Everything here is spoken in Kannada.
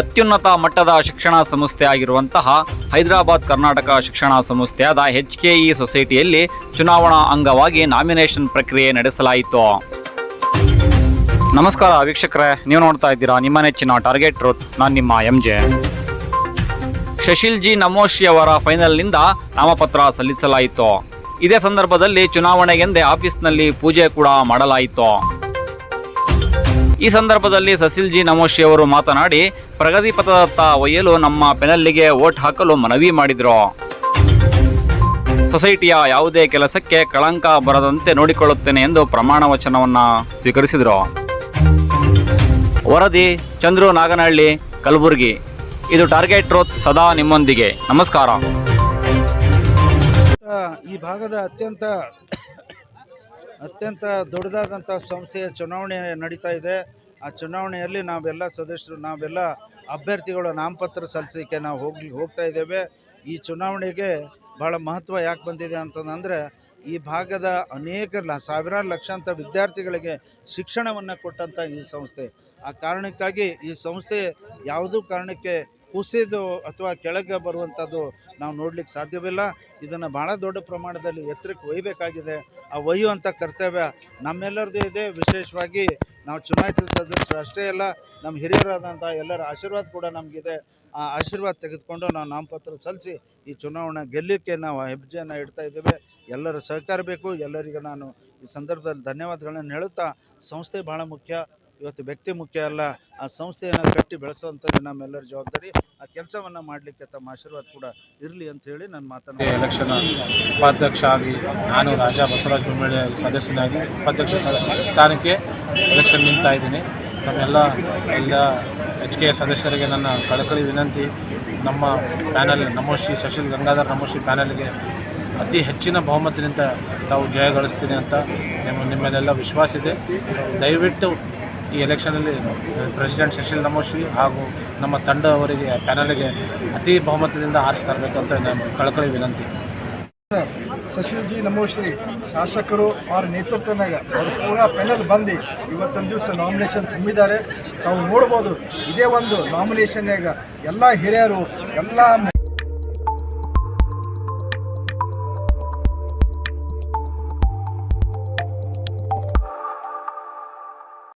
ಅತ್ಯುನ್ನತ ಮಟ್ಟದ ಶಿಕ್ಷಣ ಸಂಸ್ಥೆ ಆಗಿರುವಂತಹ ಹೈದರಾಬಾದ್ ಕರ್ನಾಟಕ ಶಿಕ್ಷಣ ಸಂಸ್ಥೆಯಾದ ಎಚ್ ಕೆಇ ಸೊಸೈಟಿಯಲ್ಲಿ ಚುನಾವಣಾ ಅಂಗವಾಗಿ ನಾಮಿನೇಷನ್ ಪ್ರಕ್ರಿಯೆ ನಡೆಸಲಾಯಿತು. ನಮಸ್ಕಾರ ವೀಕ್ಷಕರೇ, ನೀವು ನೋಡ್ತಾ ಇದ್ದೀರಾ ನಿಮ್ಮ ನೆಚ್ಚಿನ ಟಾರ್ಗೆಟ್ ರೋತ್ ನಾನು ನಿಮ್ಮ M J. Shashil G Namoshi ಅವರ ಫೈನಲ್ನಿಂದ ನಾಮಪತ್ರ ಸಲ್ಲಿಸಲಾಯಿತು. ಇದೇ ಸಂದರ್ಭದಲ್ಲಿ ಚುನಾವಣೆಗೆಂದೇ ಆಫೀಸ್ನಲ್ಲಿ ಪೂಜೆ ಕೂಡ ಮಾಡಲಾಯಿತು. ಈ ಸಂದರ್ಭದಲ್ಲಿ ಸಸಿಲ್ ಜಿ ನಮೋಶಿ ಅವರು ಮಾತನಾಡಿ, ಪ್ರಗತಿ ಪಥದತ್ತ ಒಯ್ಯಲು ನಮ್ಮ ಪೆನಲ್ಲಿಗೆ ವೋಟ್ ಹಾಕಲು ಮನವಿ ಮಾಡಿದರು. ಸೊಸೈಟಿಯ ಯಾವುದೇ ಕೆಲಸಕ್ಕೆ ಕಳಂಕ ಬರದಂತೆ ನೋಡಿಕೊಳ್ಳುತ್ತೇನೆ ಎಂದು ಪ್ರಮಾಣ ವಚನವನ್ನ ಸ್ವೀಕರಿಸಿದರು. ವರದಿ, ಚಂದ್ರು ನಾಗನಹಳ್ಳಿ, ಕಲಬುರಗಿ. ಇದು ಟಾರ್ಗೆಟ್ ರೋತ್ ಸದಾ ನಿಮ್ಮೊಂದಿಗೆ. ನಮಸ್ಕಾರ. ಈ ಭಾಗದ ಅತ್ಯಂತ ಅತ್ಯಂತ ದೊಡ್ಡದಾದಂಥ ಸಂಸ್ಥೆಯ ಚುನಾವಣೆ ನಡೀತಾ ಇದೆ. ಆ ಚುನಾವಣೆಯಲ್ಲಿ ನಾವೆಲ್ಲ ಸದಸ್ಯರು, ನಾವೆಲ್ಲ ಅಭ್ಯರ್ಥಿಗಳು, ನಾಮಪತ್ರ ಸಲ್ಲಿಸಲಿಕ್ಕೆ ನಾವು ಹೋಗಿ, ಹೋಗ್ತಾ ಇದ್ದೇವೆ. ಈ ಚುನಾವಣೆಗೆ ಭಾಳ ಮಹತ್ವ ಯಾಕೆ ಬಂದಿದೆ ಅಂತಂದರೆ, ಈ ಭಾಗದ ಅನೇಕ ಸಾವಿರಾರು ಲಕ್ಷಾಂತರ ವಿದ್ಯಾರ್ಥಿಗಳಿಗೆ ಶಿಕ್ಷಣವನ್ನು ಕೊಟ್ಟಂಥ ಈ ಸಂಸ್ಥೆ. ಆ ಕಾರಣಕ್ಕಾಗಿ ಈ ಸಂಸ್ಥೆ ಯಾವುದೂ ಕಾರಣಕ್ಕೆ ಕುಸಿದು ಅಥವಾ ಕೆಳಗೆ ಬರುವಂಥದ್ದು ನಾವು ನೋಡ್ಲಿಕ್ಕೆ ಸಾಧ್ಯವಿಲ್ಲ. ಇದನ್ನು ಭಾಳ ದೊಡ್ಡ ಪ್ರಮಾಣದಲ್ಲಿ ಎತ್ತರಕ್ಕೆ ಒಯ್ಯಬೇಕಾಗಿದೆ. ಆ ಒಯ್ಯುವಂಥ ಕರ್ತವ್ಯ ನಮ್ಮೆಲ್ಲರದ್ದು ಇದೆ. ವಿಶೇಷವಾಗಿ ನಾವು ಚುನಾಯಿತ ಸದಸ್ಯರು ಅಷ್ಟೇ ಅಲ್ಲ, ನಮ್ಮ ಹಿರಿಯರಾದಂಥ ಎಲ್ಲರ ಆಶೀರ್ವಾದ ಕೂಡ ನಮಗಿದೆ. ಆ ಆಶೀರ್ವಾದ ತೆಗೆದುಕೊಂಡು ನಾವು ನಾಮಪತ್ರ ಸಲ್ಲಿಸಿ ಈ ಚುನಾವಣೆ ಗೆಲ್ಲಲಿಕ್ಕೆ ನಾವು ಹೆಜ್ಜೆಯನ್ನು ಇಡ್ತಾ ಇದ್ದೇವೆ. ಎಲ್ಲರ ಸಹಕಾರ ಬೇಕು. ಎಲ್ಲರಿಗೂ ನಾನು ಈ ಸಂದರ್ಭದಲ್ಲಿ ಧನ್ಯವಾದಗಳನ್ನು ಹೇಳುತ್ತಾ, ಸಂಸ್ಥೆ ಭಾಳ ಮುಖ್ಯ. ಇವತ್ತು ವ್ಯಕ್ತಿ ಮುಖ್ಯ ಅಲ್ಲ, ಆ ಸಂಸ್ಥೆಯನ್ನು ಕಟ್ಟಿ ಬೆಳೆಸುವಂಥದ್ದು ನಮ್ಮೆಲ್ಲರ ಜವಾಬ್ದಾರಿ. ಆ ಕೆಲಸವನ್ನು ಮಾಡಲಿಕ್ಕೆ ತಮ್ಮ ಆಶೀರ್ವಾದ ಕೂಡ ಇರಲಿ ಅಂತ ಹೇಳಿ ನಾನು ಮಾತನಾಡಿ ಎಲೆಕ್ಷನ್ ಉಪಾಧ್ಯಕ್ಷ ಆಗಿ ನಾನು ರಾಜಾ ಬಸವರಾಜ ಬೊಮ್ಮಾಳಿ ಸದಸ್ಯನಾಗಿ ಉಪಾಧ್ಯಕ್ಷ ಸ್ಥಾನಕ್ಕೆ ಎಲೆಕ್ಷನ್ ನಿಂತಾ ಇದ್ದೀನಿ. ನಮ್ಮೆಲ್ಲ ಎಲ್ಲ ಎಚ್ ಕೆ ಸದಸ್ಯರಿಗೆ ನನ್ನ ಕಳಕಳಿ ವಿನಂತಿ. ನಮ್ಮ ಪ್ಯಾನಲ್ ನಮೋಶಿ ಶಶಿಲ್ ಗಂಗಾಧರ್ ನಮೋಶಿ ಪ್ಯಾನಲ್ಗೆ ಅತಿ ಹೆಚ್ಚಿನ ಬಹುಮತದಿಂದ ತಾವು ಜಯ ಗಳಿಸ್ತೀನಿ ಅಂತ ನಿಮ್ಮ ನಿಮ್ಮಲ್ಲೆಲ್ಲ ವಿಶ್ವಾಸ ಇದೆ. ದಯವಿಟ್ಟು ಈ ಎಲೆಕ್ಷನಲ್ಲಿ ಪ್ರೆಸಿಡೆಂಟ್ ಶಶಿಲ್ ನಮೋಶಿ ಹಾಗೂ ನಮ್ಮ ತಂಡದವರಿಗೆ ಪ್ಯಾನಲ್ಗೆ ಅತಿ ಬಹುಮತದಿಂದ ಆರಿಸ್ತಾ ಅಂತ ನಾನು ಕಳಕಳಿ ವಿನಂತಿ. ಶಶಿಲ್ ಜಿ ನಮೋಶ್ರೀ ಶಾಸಕರು ಅವರ ನೇತೃತ್ವನಾಗ ಅವರು ಪೂರಾ ಪೆನಲ್ ಬಂದು ಇವತ್ತೊಂದು ದಿವಸ ನಾಮಿನೇಷನ್ ತುಂಬಿದ್ದಾರೆ. ತಾವು ನೋಡ್ಬೋದು, ಇದೇ ಒಂದು ನಾಮಿನೇಷನ್ನಾಗ ಎಲ್ಲ ಹಿರಿಯರು, ಎಲ್ಲ